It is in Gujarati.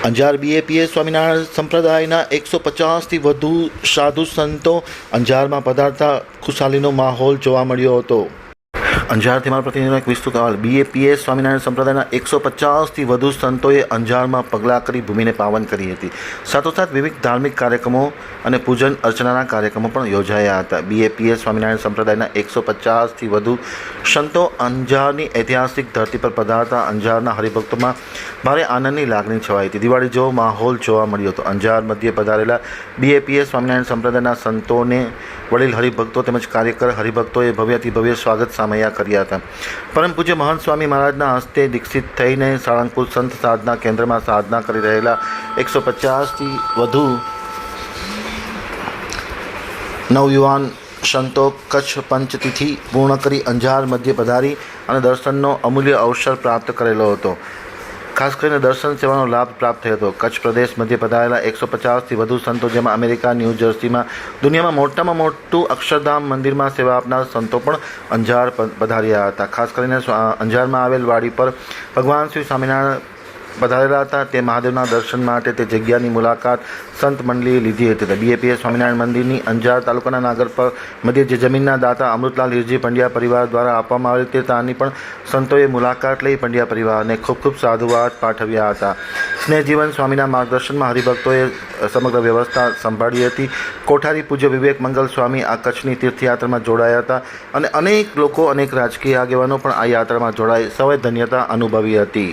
અંજાર બીએપીએ સ્વામિનારાયણ સંપ્રદાયના એકસો પચાસથી વધુ સાધુ સંતો અંજારમાં પધારતા ખુશાલીનો માહોલ જોવા મળ્યો હતો. અંજારથી મારા પ્રતિનિધિનો એક વિસ્તૃત અહેવાલ. બીએપીએસ સ્વામિનારાયણ સંપ્રદાયના એકસો પચાસથી વધુ સંતોએ અંજારમાં પગલાં કરી ભૂમિને પાવન કરી હતી. સાથોસાથ વિવિધ ધાર્મિક કાર્યક્રમો અને પૂજન અર્ચનાના કાર્યક્રમો પણ યોજાયા હતા. બીએપીએસ સ્વામિનારાયણ સંપ્રદાયના એકસો પચાસથી વધુ સંતો અંજારની ઐતિહાસિક ધરતી પર પધારતા અંજારના હરિભક્તોમાં ભારે આનંદની લાગણી છવાઈ હતી. દિવાળી જેવો માહોલ જોવા મળ્યો હતો. અંજાર મધ્યે પધારેલા બીએપીએસ સ્વામિનારાયણ સંપ્રદાયના સંતોને વડીલ હરિભક્તો તેમજ કાર્યકર હરિભક્તોએ ભવ્યથી ભવ્ય સ્વાગત સામૈયા કર્યા હતા. પરમ પૂજ્ય મહંત સ્વામી મહારાજના હસ્તે દીક્ષિત થઈને સાળંગપુર સંત સાધના કેન્દ્રમાં સાધના કરી રહેલા એકસો પચાસથી વધુ નવયુવાન સંતો કચ્છ પંચતિથિ પૂર્ણ કરી અંજાર મધ્ય પધારી અને દર્શનનો અમૂલ્ય અવસર પ્રાપ્ત કરેલો હતો. ખાસ કરીને દર્શન સેવાનો લાભ પ્રાપ્ત થયો હતો. કચ્છ પ્રદેશ મધ્ય પધારેલા એકસો પચાસથી વધુ સંતો, જેમાં અમેરિકા, ન્યૂ જર્સીમાં, દુનિયામાં મોટામાં મોટું અક્ષરધામ મંદિરમાં સેવા આપનાર સંતો પણ અંજાર પધાર્યા હતા. ખાસ કરીને અંજારમાં આવેલ વાડી પર ભગવાન શ્રી સ્વામિનારાયણ પધારેલા હતા. તે મહાદેવના દર્શન માટે તે જગ્યાની મુલાકાત સંત મંડળીએ લીધી હતી. બીએપીએ સ્વામિનારાયણ મંદિરની અંજાર તાલુકાના નાગર મધ્ય જે જમીનના દાતા અમૃતલાલ હિરજી પંડ્યા પરિવાર દ્વારા આપવામાં આવેલી તે તાની પણ સંતોએ મુલાકાત લઈ પંડ્યા પરિવારને ખૂબ ખૂબ સાધુવાદ પાઠવ્યા હતા. સ્નેહજીવન સ્વામીના માર્ગદર્શનમાં હરિભક્તોએ સમગ્ર વ્યવસ્થા સંભાળી હતી. કોઠારી પૂજ્ય વિવેક મંગલ સ્વામી આ કચ્છની તીર્થયાત્રામાં જોડાયા હતા અને અનેક લોકો, અનેક રાજકીય આગેવાનો પણ આ યાત્રામાં જોડાઈ સૌએ ધન્યતા અનુભવી હતી.